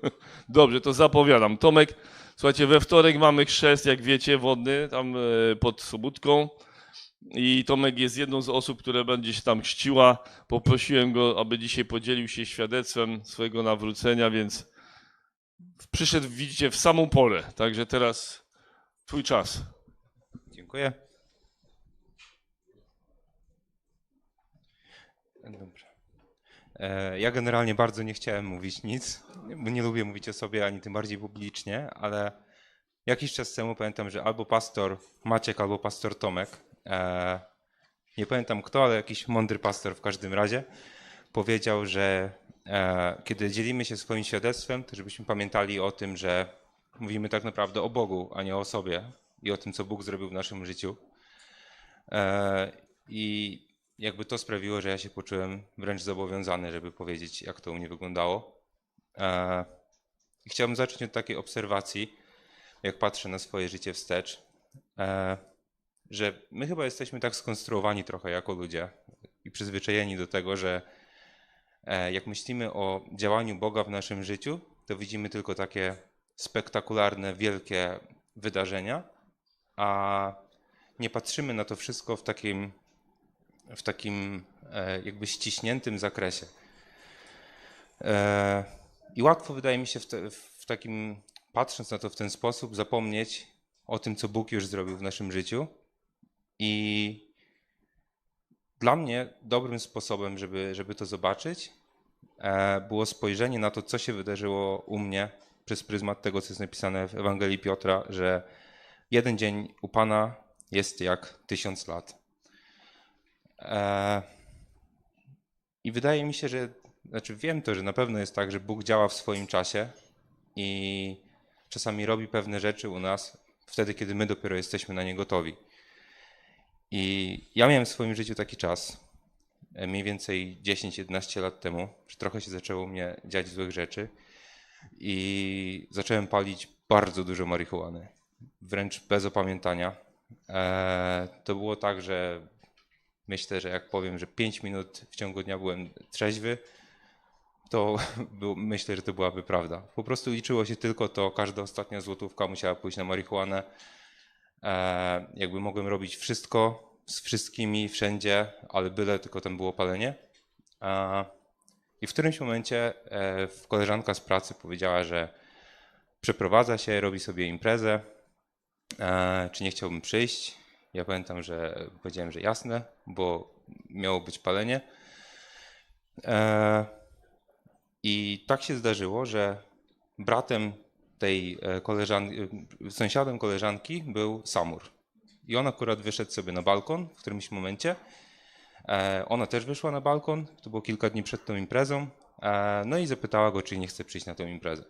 Dobrze, to zapowiadam. Tomek, słuchajcie, we wtorek mamy chrzest, jak wiecie, wodny, tam e, pod Sobótką. I Tomek jest jedną z osób, które będzie się tam chrzciła. Poprosiłem go, aby dzisiaj podzielił się świadectwem swojego nawrócenia, więc przyszedł, widzicie, w samą porę. Także teraz twój czas. Dziękuję. Dobrze. E, Ja generalnie bardzo nie chciałem mówić nic, bo nie lubię mówić o sobie, ani tym bardziej publicznie, ale jakiś czas temu pamiętam, że albo pastor Maciek, albo pastor Tomek, e, nie pamiętam kto, ale jakiś mądry pastor w każdym razie, powiedział, że e, kiedy dzielimy się swoim świadectwem, to żebyśmy pamiętali o tym, że mówimy tak naprawdę o Bogu, a nie o sobie i o tym, co Bóg zrobił w naszym życiu. I jakby to sprawiło, że ja się poczułem wręcz zobowiązany, żeby powiedzieć, jak to u mnie wyglądało. E, chciałbym zacząć od takiej obserwacji, jak patrzę na swoje życie wstecz, e, że my chyba jesteśmy tak skonstruowani trochę jako ludzie i przyzwyczajeni do tego, że e, jak myślimy o działaniu Boga w naszym życiu, to widzimy tylko takie spektakularne, wielkie wydarzenia, a nie patrzymy na to wszystko w takim, w takim e, jakby ściśniętym zakresie. E, I łatwo wydaje mi się w, te, w takim, patrząc na to w ten sposób, zapomnieć o tym, co Bóg już zrobił w naszym życiu. I dla mnie dobrym sposobem, żeby, żeby to zobaczyć, e, było spojrzenie na to, co się wydarzyło u mnie przez pryzmat tego, co jest napisane w Ewangelii Piotra, że jeden dzień u Pana jest jak tysiąc lat. E, I wydaje mi się, że, znaczy wiem to, że na pewno jest tak, że Bóg działa w swoim czasie i czasami robi pewne rzeczy u nas wtedy, kiedy my dopiero jesteśmy na nie gotowi. I ja miałem w swoim życiu taki czas, e, mniej więcej 10-11 lat temu, że trochę się zaczęło mnie dziać złych rzeczy i zacząłem palić bardzo dużo marihuany, wręcz bez opamiętania. E, to było tak, że myślę, że jak powiem, że 5 minut w ciągu dnia byłem trzeźwy, to myślę, że to byłaby prawda. Po prostu liczyło się tylko to, każda ostatnia złotówka musiała pójść na marihuanę. E, jakby mogłem robić wszystko z wszystkimi, wszędzie, ale byle tylko tam było palenie. E, I w którymś momencie e, koleżanka z pracy powiedziała, że przeprowadza się, robi sobie imprezę, e, czy nie chciałbym przyjść. Ja pamiętam, że powiedziałem, że jasne, bo miało być palenie. E, I tak się zdarzyło, że bratem tej e, koleżanki, sąsiadem koleżanki był Samur. I on akurat wyszedł sobie na balkon w którymś momencie. E, Ona też wyszła na balkon, to było kilka dni przed tą imprezą. E, No i zapytała go, czy nie chce przyjść na tą imprezę.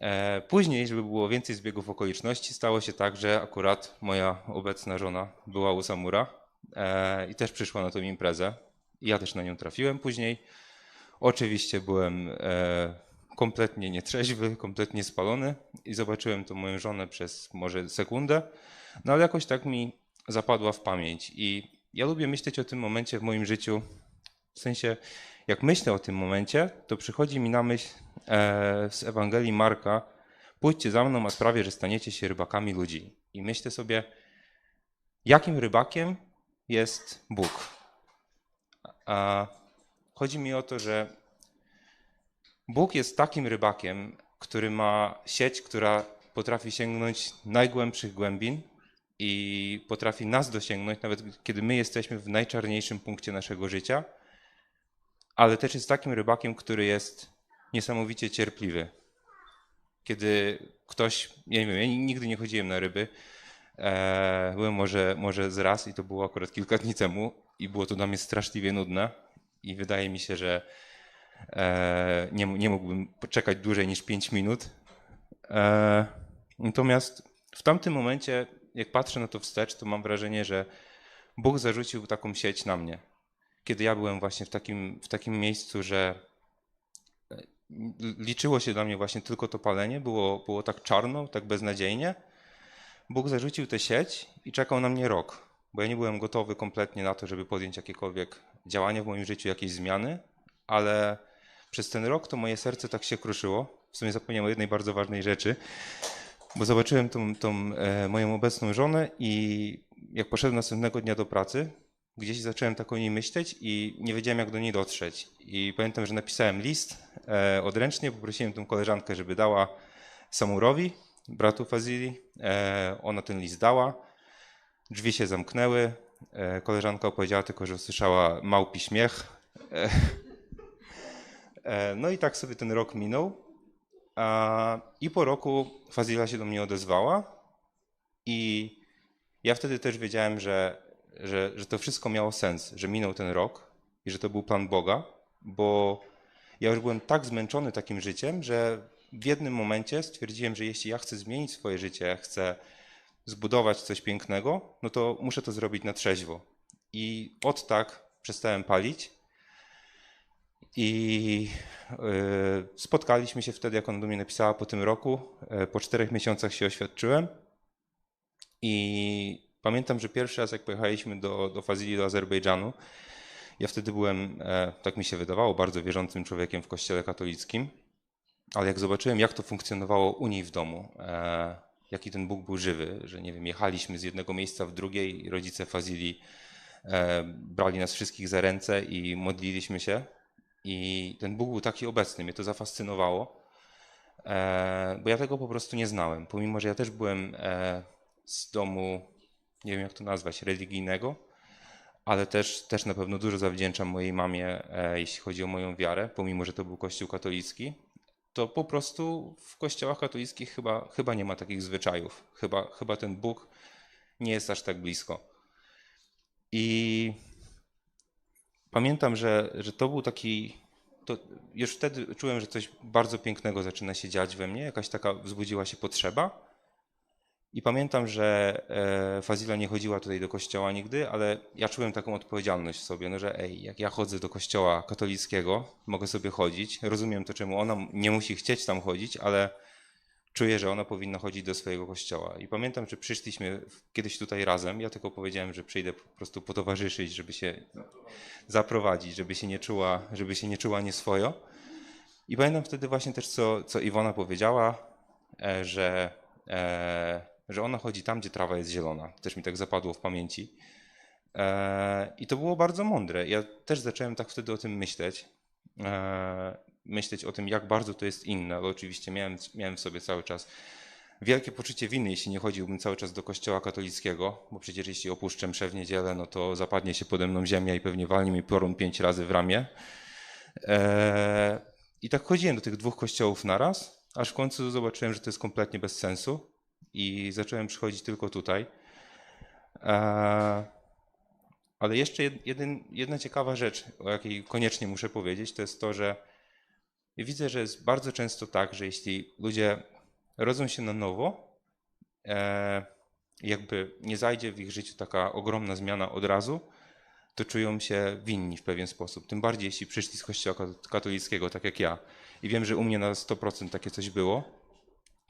E, Później, żeby było więcej zbiegów okoliczności, stało się tak, że akurat moja obecna żona była u Samura e, i też przyszła na tą imprezę. Ja też na nią trafiłem później. Oczywiście byłem e, kompletnie nietrzeźwy, kompletnie spalony i zobaczyłem tą moją żonę przez może sekundę, no ale jakoś tak mi zapadła w pamięć. I ja lubię myśleć o tym momencie w moim życiu, w sensie, jak myślę o tym momencie, to przychodzi mi na myśl e, z Ewangelii Marka, pójdźcie za mną, a sprawię, że staniecie się rybakami ludzi. I myślę sobie, jakim rybakiem jest Bóg? A chodzi mi o to, że Bóg jest takim rybakiem, który ma sieć, która potrafi sięgnąć najgłębszych głębin i potrafi nas dosięgnąć, nawet kiedy my jesteśmy w najczarniejszym punkcie naszego życia, ale też jest takim rybakiem, który jest niesamowicie cierpliwy. Kiedy ktoś, ja nie wiem, ja nigdy nie chodziłem na ryby, e, byłem może, może z raz i to było akurat kilka dni temu i było to dla mnie straszliwie nudne i wydaje mi się, że e, nie, nie mógłbym poczekać dłużej niż 5 minut. E, natomiast w tamtym momencie, jak patrzę na to wstecz, to mam wrażenie, że Bóg zarzucił taką sieć na mnie. Kiedy ja byłem właśnie w takim, w takim miejscu, że e, liczyło się dla mnie właśnie tylko to palenie, było, było tak czarno, tak beznadziejnie. Bóg zarzucił tę sieć i czekał na mnie rok, bo ja nie byłem gotowy kompletnie na to, żeby podjąć jakiekolwiek działania w moim życiu, jakieś zmiany, ale przez ten rok to moje serce tak się kruszyło. W sumie zapomniałem o jednej bardzo ważnej rzeczy, bo zobaczyłem tą, tą e, moją obecną żonę i jak poszedłem następnego dnia do pracy, gdzieś zacząłem tak o niej myśleć i nie wiedziałem jak do niej dotrzeć. I pamiętam, że napisałem list e, odręcznie, poprosiłem tą koleżankę, żeby dała Samurowi, bratu Fazili. E, ona ten list dała. Drzwi się zamknęły. E, koleżanka opowiedziała tylko, że usłyszała małpi śmiech. E, e, no i tak sobie ten rok minął. A, I po roku Fazila się do mnie odezwała i ja wtedy też wiedziałem, że, że, że to wszystko miało sens, że minął ten rok i że to był plan Boga, bo ja już byłem tak zmęczony takim życiem, że w jednym momencie stwierdziłem, że jeśli ja chcę zmienić swoje życie, chcę zbudować coś pięknego, no to muszę to zrobić na trzeźwo. I od tak przestałem palić. I yy, spotkaliśmy się wtedy, jak ona do mnie napisała po tym roku. Yy, po czterech miesiącach się oświadczyłem. I pamiętam, że pierwszy raz, jak pojechaliśmy do, do Fazili, do Azerbejdżanu, ja wtedy byłem, e, tak mi się wydawało, bardzo wierzącym człowiekiem w kościele katolickim. Ale jak zobaczyłem, jak to funkcjonowało u niej w domu, e, jaki ten Bóg był żywy, że nie wiem, jechaliśmy z jednego miejsca w drugie i rodzice Fazili e, brali nas wszystkich za ręce i modliliśmy się. I ten Bóg był taki obecny, mnie to zafascynowało, bo ja tego po prostu nie znałem. Pomimo, że ja też byłem z domu, nie wiem jak to nazwać, religijnego, ale też, też na pewno dużo zawdzięczam mojej mamie, e, jeśli chodzi o moją wiarę, pomimo, że to był kościół katolicki to po prostu w kościołach katolickich chyba, chyba nie ma takich zwyczajów. Chyba, chyba ten Bóg nie jest aż tak blisko. I pamiętam, że, że to był taki. To już wtedy czułem, że coś bardzo pięknego zaczyna się dziać we mnie, jakaś taka wzbudziła się potrzeba. I pamiętam, że e, Fazila nie chodziła tutaj do kościoła nigdy, ale ja czułem taką odpowiedzialność w sobie, no, że ej, jak ja chodzę do kościoła katolickiego, mogę sobie chodzić. Rozumiem to, czemu ona nie musi chcieć tam chodzić, ale czuję, że ona powinna chodzić do swojego kościoła. I pamiętam, że przyszliśmy kiedyś tutaj razem. Ja tylko powiedziałem, że przyjdę po prostu potowarzyszyć, żeby się zaprowadzić, żeby się nie czuła, żeby się nie czuła nieswojo. I pamiętam wtedy właśnie też, co, co Iwona powiedziała, e, że e, że ona chodzi tam, gdzie trawa jest zielona. Też mi tak zapadło w pamięci. E, I to było bardzo mądre. Ja też zacząłem tak wtedy o tym myśleć. E, myśleć o tym, jak bardzo to jest inne, ale oczywiście miałem, miałem w sobie cały czas wielkie poczucie winy, jeśli nie chodziłbym cały czas do kościoła katolickiego, bo przecież jeśli opuszczę mszę w niedzielę, no to zapadnie się pode mną ziemia i pewnie walnie mi piorun pięć razy w ramię. E, I tak chodziłem do tych dwóch kościołów naraz, aż w końcu zobaczyłem, że to jest kompletnie bez sensu i zacząłem przychodzić tylko tutaj. Ale jeszcze jedna ciekawa rzecz, o jakiej koniecznie muszę powiedzieć, to jest to, że widzę, że jest bardzo często tak, że jeśli ludzie rodzą się na nowo, e, jakby nie zajdzie w ich życiu taka ogromna zmiana od razu, to czują się winni w pewien sposób. Tym bardziej, jeśli przyszli z kościoła katolickiego, tak jak ja. I wiem, że u mnie na 100% takie coś było.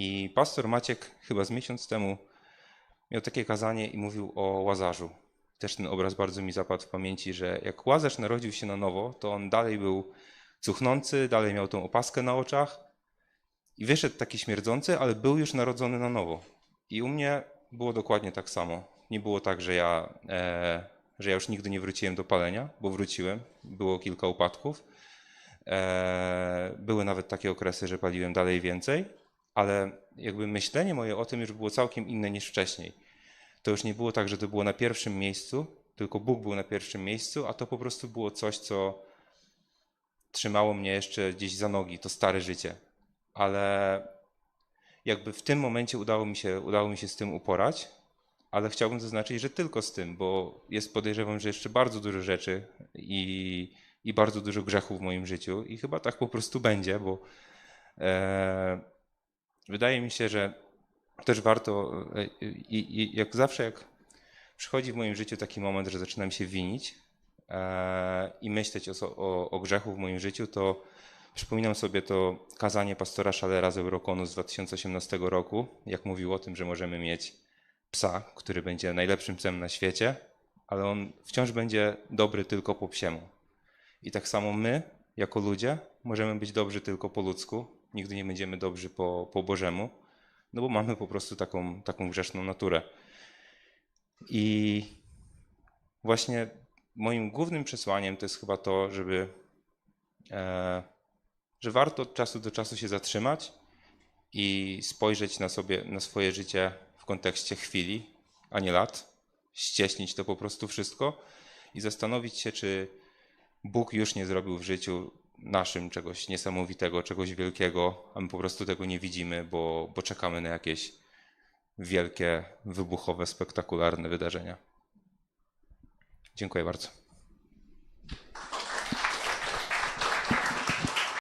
I pastor Maciek chyba z miesiąc temu miał takie kazanie i mówił o Łazarzu. Też ten obraz bardzo mi zapadł w pamięci, że jak Łazarz narodził się na nowo, to on dalej był cuchnący, dalej miał tą opaskę na oczach i wyszedł taki śmierdzący, ale był już narodzony na nowo. I u mnie było dokładnie tak samo. Nie było tak, że ja, e, że ja już nigdy nie wróciłem do palenia, bo wróciłem. Było kilka upadków. E, były nawet takie okresy, że paliłem dalej więcej, ale jakby myślenie moje o tym już było całkiem inne niż wcześniej. To już nie było tak, że to było na pierwszym miejscu, tylko Bóg był na pierwszym miejscu, a to po prostu było coś, co trzymało mnie jeszcze gdzieś za nogi, to stare życie. Ale jakby w tym momencie udało mi się, udało mi się z tym uporać, ale chciałbym zaznaczyć, że tylko z tym, bo jest podejrzewam, że jeszcze bardzo dużo rzeczy i, i bardzo dużo grzechów w moim życiu i chyba tak po prostu będzie, bo e, wydaje mi się, że też warto e, i, i jak zawsze, jak przychodzi w moim życiu taki moment, że zaczynam się winić e, i myśleć o, o, o grzechu w moim życiu, to przypominam sobie to kazanie pastora Szalera z Eurokonu z 2018 roku, jak mówił o tym, że możemy mieć psa, który będzie najlepszym psem na świecie, ale on wciąż będzie dobry tylko po psiemu. I tak samo my, jako ludzie możemy być dobrzy tylko po ludzku, nigdy nie będziemy dobrzy po, po Bożemu, no bo mamy po prostu taką, taką grzeszną naturę. I właśnie moim głównym przesłaniem to jest chyba to, żeby, e, że warto od czasu do czasu się zatrzymać i spojrzeć na sobie, na swoje życie w kontekście chwili, a nie lat, ścieśnić to po prostu wszystko i zastanowić się, czy Bóg już nie zrobił w życiu naszym czegoś niesamowitego, czegoś wielkiego, a my po prostu tego nie widzimy, bo, bo czekamy na jakieś wielkie, wybuchowe, spektakularne wydarzenia. Dziękuję bardzo.